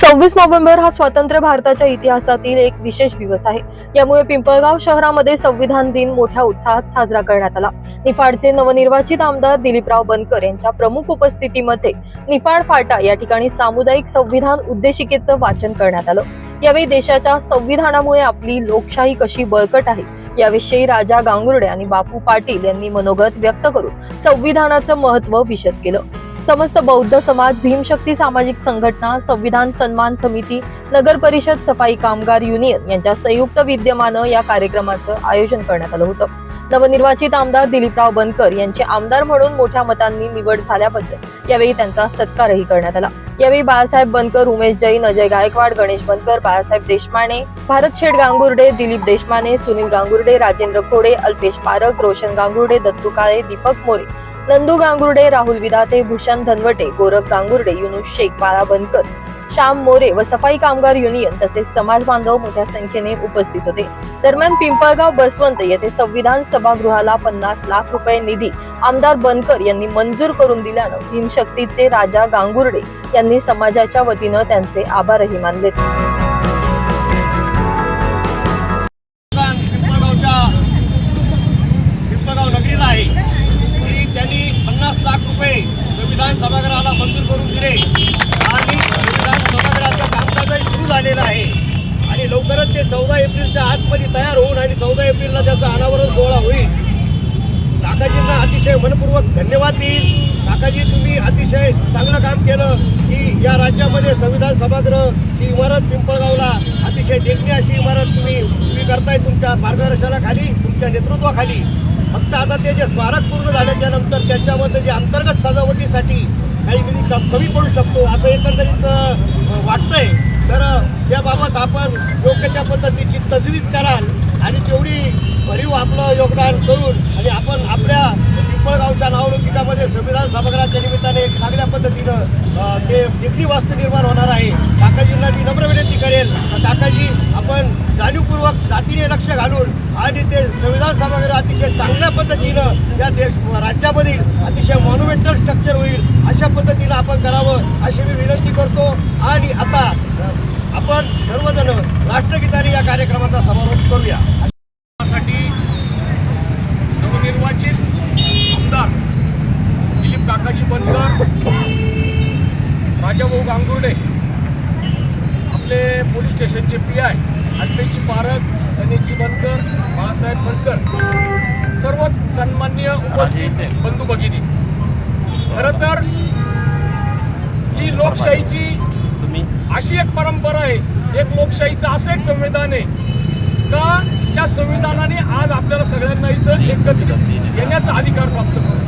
सव्वीस नोव्हेंबर हा स्वातंत्र्य भारताच्या इतिहासातील एक विशेष दिवस आहे. यामुळे पिंपळगाव शहरामध्ये संविधान दिन मोठ्या उत्साहात साजरा करण्यात आला. निफाडचे नवनिर्वाचित आमदार दिलीपराव बनकर यांच्या प्रमुख उपस्थितीमध्ये निफाड फाटा या ठिकाणी सामुदायिक संविधान उद्देशिकेचं वाचन करण्यात आलं. यावेळी देशाच्या संविधानामुळे आपली लोकशाही कशी बळकट आहे याविषयी राजा गांगुर्डे आणि बापू पाटील यांनी मनोगत व्यक्त करून संविधानाचं महत्त्व विशद केलं. समस्त बौद्ध समाज भीमशक्ती सामाजिक संघटना संविधान सन्मान समिती नगर परिषद सफाई कामगार युनियन यांच्या संयुक्त विद्यमानं या कार्यक्रमाचं आयोजन करण्यात आलं होतं. नवनिर्वाचित आमदार दिलीपराव बनकर यांचे आमदार म्हणून मोठ्या मतांनी निवड झाल्याबद्दल यावेळी त्यांचा सत्कारही करण्यात आला. यावेळी बाळासाहेब बनकर उमेश जैन अजय गायकवाड गणेश बनकर बाळासाहेब देशमाने भारत शेठ गांगुर्डे दिलीप देशमाने सुनील गांगुर्डे राजेंद्र खोडे अल्पेश पारख रोशन गांगुर्डे दत्तू काळे दीपक मोरे नंदू गांगुर्डे राहुल विदाते भूषण धनवटे गोरख गांगुर्डे युनुस शेख बाळा बनकर श्याम मोरे व सफाई कामगार युनियन तसेच समाज बांधव मोठ्या संख्येने उपस्थित होते. दरम्यान पिंपळगाव बसवंत येथे संविधान सभागृहाला पन्नास लाख रुपये निधी आमदार बनकर यांनी मंजूर करून दिल्यानं भीमशक्तीचे राजा गांगुर्डे यांनी समाजाच्या वतीनं त्यांचे आभारही मानले. चौदा एप्रिलच्या आतमध्ये तयार होऊन आणि चौदा एप्रिलला त्याचा अनावरण सोहळा होईल. काकाजींना अतिशय मनपूर्वक धन्यवाद देईल काकाजी तुम्ही अतिशय चांगलं काम केलं की या राज्यामध्ये संविधान सभागृह ही इमारत पिंपळगावला अतिशय देखणी अशी इमारत तुम्ही उभी करताय तुमच्या मार्गदर्शनाखाली तुमच्या नेतृत्वाखाली. फक्त आता ते जे स्मारक पूर्ण झाल्याच्यानंतर त्याच्यामध्ये जे अंतर्गत सजावटीसाठी काही निधी कमी पडू शकतो असं एकंदरीत वाटतंय. तर याबाबत आपण योग्य त्या पद्धतीची तजवीज कराल आणि तेवढी भरीव आपलं योगदान करून आणि आपण आपल्या पिंपळगावच्या नावलौकिकामध्ये संविधान सभागृहाच्या निमित्ताने एक चांगल्या पद्धतीनं ते देखणी वास्तू निर्माण होणार आहे. काकाजींना मी नम्र विनंती करेल. काकाजी आपण जाणीवपूर्वक जातीने लक्ष घालून आणि ते संविधान सभागृह अतिशय चांगल्या पद्धतीनं या देश राज्यामधील अतिशय मॉन्युमेंटल स्ट्रक्चर होईल अशा पद्धतीनं आपण करावं अशी मी विनंती करतो आणि आता अ, आपण सर्वजण राष्ट्रगीताने या कार्यक्रमाचा समारोप करूया साठी नवनिर्वाचित आमदार दिलीप काकाजी बनकर राजाभाऊ गांगुर्डे आपले पोलीस स्टेशनचे पी आय अल्पेची पारक गणेशजी बनकर बाळासाहेब बनकर. सर्वच सन्मान्य उपस्थित बंधू भगिनी. खरं तर ही लोकशाहीची अशी एक परंपरा आहे एक लोकशाहीचं असं एक संविधान आहे का या संविधानाने आज आपल्याला सगळ्यांना इथं एकत्रित येण्याचा अधिकार प्राप्त जो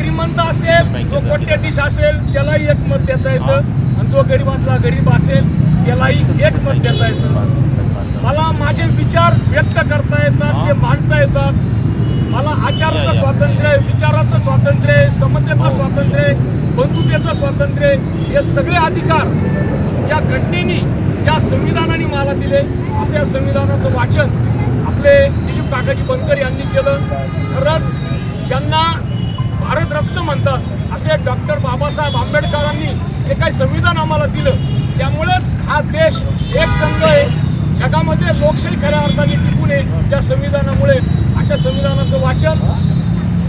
श्रीमंत असेल जो कोट्याधीश असेल त्यालाही एक मत देता येतं. आणि जो गरीबातला गरीब असेल त्यालाही एक मत देता येतं. मला माझे विचार व्यक्त करता येतात ते मांडता येतात. मला आचाराचं स्वातंत्र्य आहे विचाराचं स्वातंत्र्य आहे समतेचं स्वातंत्र्य आहे बंधुतेचं स्वातंत्र्य आहे हे सगळे अधिकार ज्या घटनेने ज्या संविधानाने मला दिले असं या संविधानाचं वाचन आपले दिलीप काकाजी बनकर यांनी केलं. खरंच ज्यांना भारतरत्न म्हणतात. असे डॉक्टर बाबासाहेब आंबेडकरांनी हे काही संविधान आम्हाला दिलं त्यामुळेच हा देश एक संघ आहे. जगामध्ये लोकशाही खऱ्या अर्थाने टिकून आहे ज्या संविधानामुळे. अशा संविधानाचं वाचन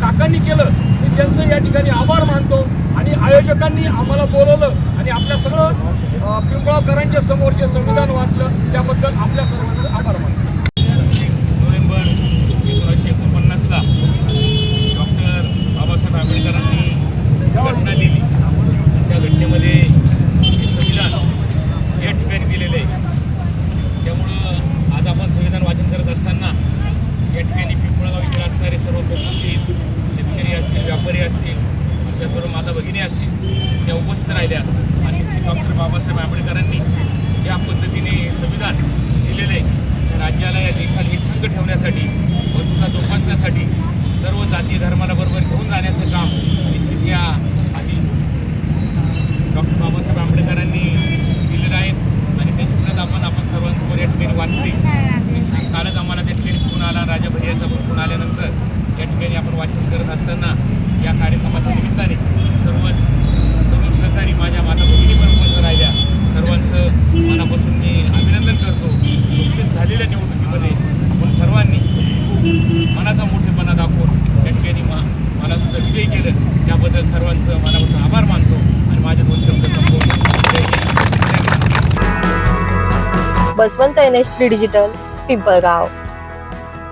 काकांनी केलं. मी त्यांचं या ठिकाणी आभार मानतो आणि आयोजकांनी आम्हाला बोलवलं आणि आपल्या सगळं पिंपळावकरांच्या समोर जे संविधान वाचलं त्याबद्दल आपल्या सर्वांचं आभार मानतो सव्वीस नोव्हेंबर एकोणीसशे एकोणपन्नासला डॉक्टर बाबासाहेब आंबेडकरांनी घटना लिहिली त्या घटनेमध्ये हे संविधान या ठिकाणी दिलेलं आहे त्यामुळं आज आपण संविधान वाचन करत असताना या ठिकाणी पिंपळगाव इथे असणारे सर्व लोक असतील शेतकरी असतील व्यापारी असतील आमच्या सर्व माता भगिनी असतील त्या उपस्थित राहिल्या. आणि डॉक्टर बाबासाहेब आंबेडकरांनी ठिकाणी आपण वाचन करत असताना या कार्यक्रमाच्या निमित्ताने सर्वच तरुण सहकारी माझ्या माता भगिनी पण उपस्थित राहिल्या. सर्वांचं मनापासून मी अभिनंदन करतो. नुकतेच झालेल्या निवडणुकीमध्ये आपण सर्वांनी खूप मनाचा मोठेपणा दाखवून त्या ठिकाणी मा मला सुद्धा विजय केलं. त्याबद्दल सर्वांचं मनापासून आभार मानतो आणि माझ्या दोन शब्द Baswant N H three digital Pimpalgaon.